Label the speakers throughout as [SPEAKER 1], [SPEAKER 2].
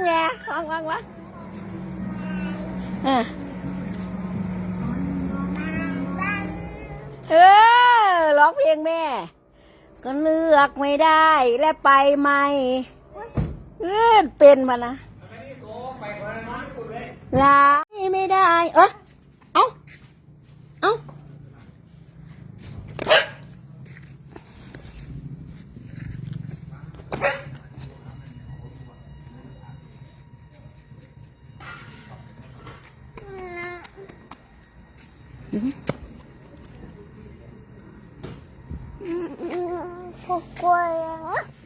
[SPEAKER 1] งแม่วางวางวางเออเออร้องเพลงแม่ ก็เลือกไม่ได้และไปไม่เออเป็นมานะลาไม่ได้เออ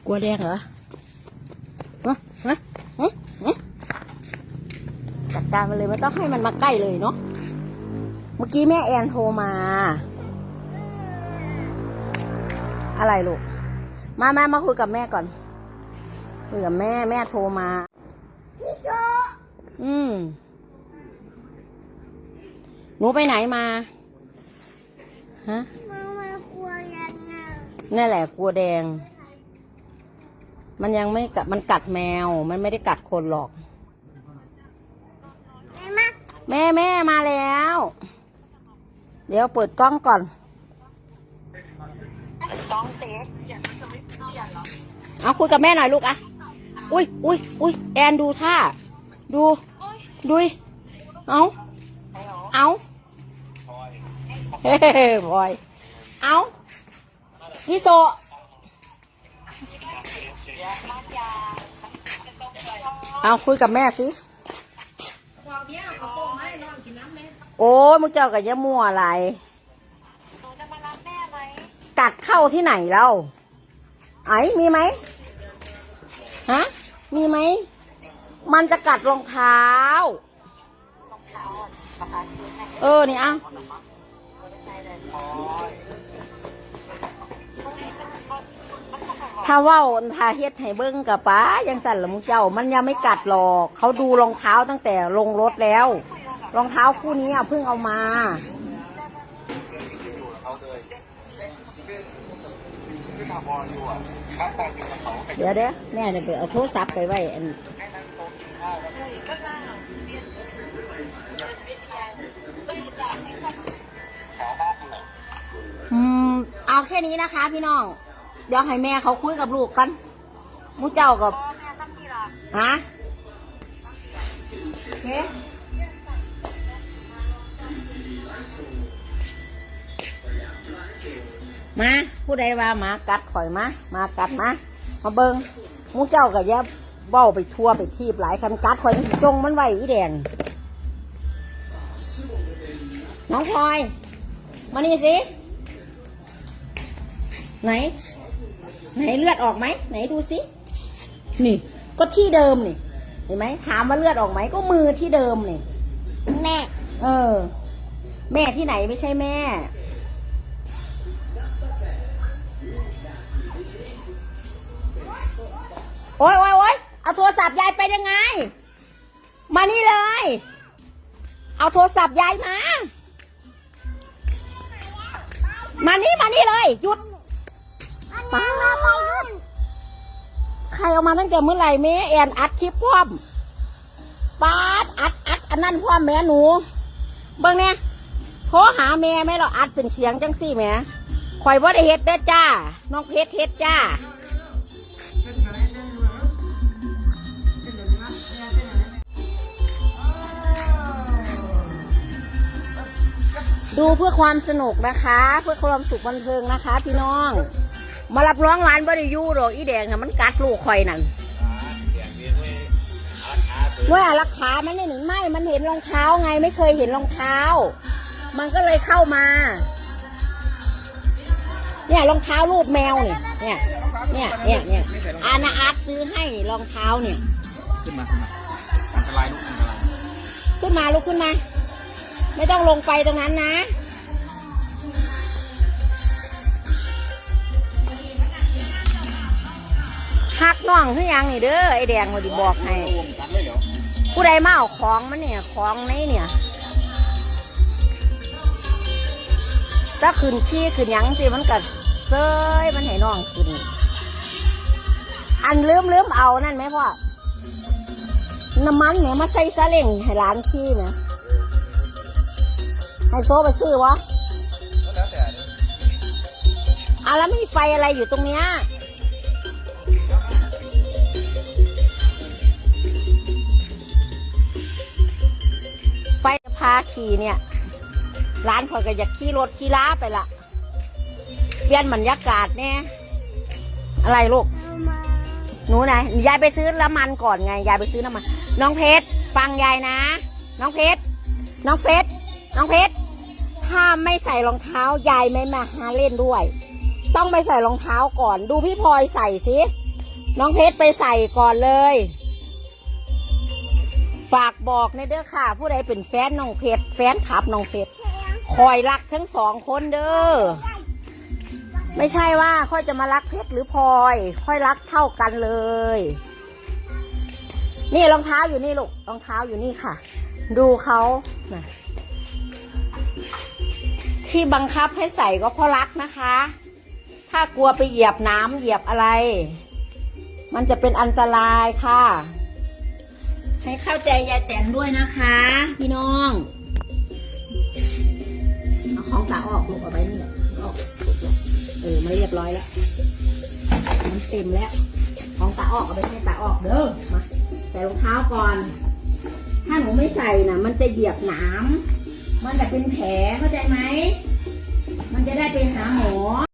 [SPEAKER 1] กลัวแดงเหรอฮะฮะฮะจัดการมันเลยไม่ต้องให้มันมาใกล้เลยเนาะ เมื่อกี้แม่แอนโทรมา อะไรลูก มาแมามาคุยกับแม่ก่อน คุยกับแม่แม่โทรมาพี่โตอืม หนูไปไหนมาฮะนั่นแหละกลัวแดง มันยังไม่กัดมันกัดแมว มันไม่ได้กัดคนหรอกแม่แม่มาแล้ว เดี๋ยวเปิดกล้องก่อน
[SPEAKER 2] ต้องเซฟ
[SPEAKER 1] เอาคุยกับแม่หน่อยลูกอะอุ้ยอุ้ยอุ้ยแอนดูท่า ดูดูยเอา เอาเฮ้ บอย เอาพี่โซเอาคุยกับแม่สิโอ้ยมึงเจ้ากับยะมั่วอะไรกัดเข้าที่ไหนเล่าไอ้มีไหมฮะมีไหม มันจะกัดรองเท้า
[SPEAKER 2] เออ
[SPEAKER 1] นี่อะ ถ้าว่าถ้าเฮ็ดให้เบิ้งกับป้ายังสั่นละมุเจ้า มันยังไม่กัดหรอกเขาดูรองเท้าตั้งแต่ลงรถแล้ว รองเท้าคู่นี้อะเพิ่งเอามาเดี๋ยวเดี๋ยวแม่เนี่ยไปเอาโทรศัพท์ไปไว้อัน อืมเอาแค่นี้นะคะ พี่น้อง เดี๋ยวให้แม่เขาคุยกับลูกกันมูเจ้ากับ
[SPEAKER 2] พ่อแม่ตั้งที่รัก
[SPEAKER 1] ฮะโอเคมาผู้ใดว่ามากัดข่อยมามากัดมามาเบิงมูเจ้ากับยาเบ้าไปทั่วไปทีบหลายคันกัดข่อยจงมันไหวอีแดงน้องพลอยมานี่สิ ไหน ไหนเลือดออกไหมไหนดูสินี่ ก็ที่เดิมนี่เห็นไหมถามว่าเลือดออกไหมก็มือที่เดิมนี่
[SPEAKER 2] แม่
[SPEAKER 1] เออ แม่ที่ไหนไม่ใช่แม่ โอ๊ยโอ๊ยโอ๊ยเอาโทรศัพท์ยายไปยังไง มานี่เลย เอาโทรศัพท์ยายมา มานี่มานี่เลยหยุด ป้าใครเอามาตั้งแต่เมื่อไหร่แม่แอนอัดคลิปพร้อมปาดอัดอัดอันนั้นพ่อแม่หนูเบิ่งเนี่ยโทรหาแม่แม่เราอัดเป็นเสียงจังสี่แม่ข่อยว่าได้เฮ็ดเด้อจ้า น้องเพชรเฮ็ดจ้าดูเพื่อความสนุกนะคะ เพื่อความสุขบันเทิงนะคะ พี่น้อง มารับร้องหวานบริยูหรอกอีแดงน่ะมันกัดลูกข่อยนั่นว่าราคามันไม่หนึ่งไม่มันเห็นรองเท้าไงไม่เคยเห็นรองเท้า มันก็เลยเข้ามา เนี่ยรองเท้ารูปแมวเนี่ยเนี่ยเนี่ยเนี่ยเนี่ยอาณาอาร์ตซื้อให้รองเท้าเนี่ย
[SPEAKER 3] ขึ้นมาขึ้นมาอันตรายลูกอันตราย
[SPEAKER 1] ขึ้นมาลุกขึ้นมา ไม่ต้องลงไปตรงนั้นนะ น่องคือหยังนี่เด้อไอแดงมาดิบอกให้ผู้ใดมาเอาของมันเนี่ยของในเนี่ยถ้าขึ้นขี้ขึ้นหยังสิมันก็เซยมันให้น้องขึ้นอันลืมลืมเอานั่นไหมพ่อน้ำมันเนี่ยมาใส่ซาเล้งให้ร้านขี้นะให้โซ่ไปซื้อวะอะแล้วมีไฟอะไรอยู่ตรงเนี้ยาขี่เนี่ยร้านคอยก็อยากขี่รถขี่ล้าไปละเปลี่ยนบรรยากาศแน่อะไรลูกหนูไหนยายไปซื้อน้ำมันก่อนไงยายไปซื้อน้ำมัน น้องเพชรฟังยายนะ น้องเพชรน้องเพชรน้องเพชรถ้าไม่ใส่รองเท้ายายไม่มาหาเล่นด้วย ต้องไปใส่รองเท้าก่อน ดูพี่พลอยใส่สิน้องเพชรไปใส่ก่อนเลย ฝากบอกในเด้อค่ะ ผู้ใดเป็นแฟนน้องเพชรแฟนขับน้องเพชรคอยรักทั้งสองคนเด้อไม่ใช่ว่าค่อยจะมารักเพชรหรือพลอย ค่อยรักเท่ากันเลย นี่รองเท้าอยู่นี่ลูกรองเท้าอยู่นี่ค่ะ ดูเขานะที่บังคับให้ใส่ก็เพราะรักนะคะ ถ้ากลัวไปเหยียบน้ำเหยียบอะไร มันจะเป็นอันตรายค่ะ ให้เข้าใจยายแตนด้วยนะคะ พี่น้องเอาของตาออกลูกเอาไปนี่แหละออกเออมาเรียบร้อยแล้วมันเต็มแล้ว ของตาออกเอาไปให้ตาออกเด้อมาใส่รองเท้าก่อน ถ้าหนูไม่ใส่น่ะมันจะเหยียบหนามมันจะเป็นแผลเข้าใจไหมมันจะได้ไปหาหมอ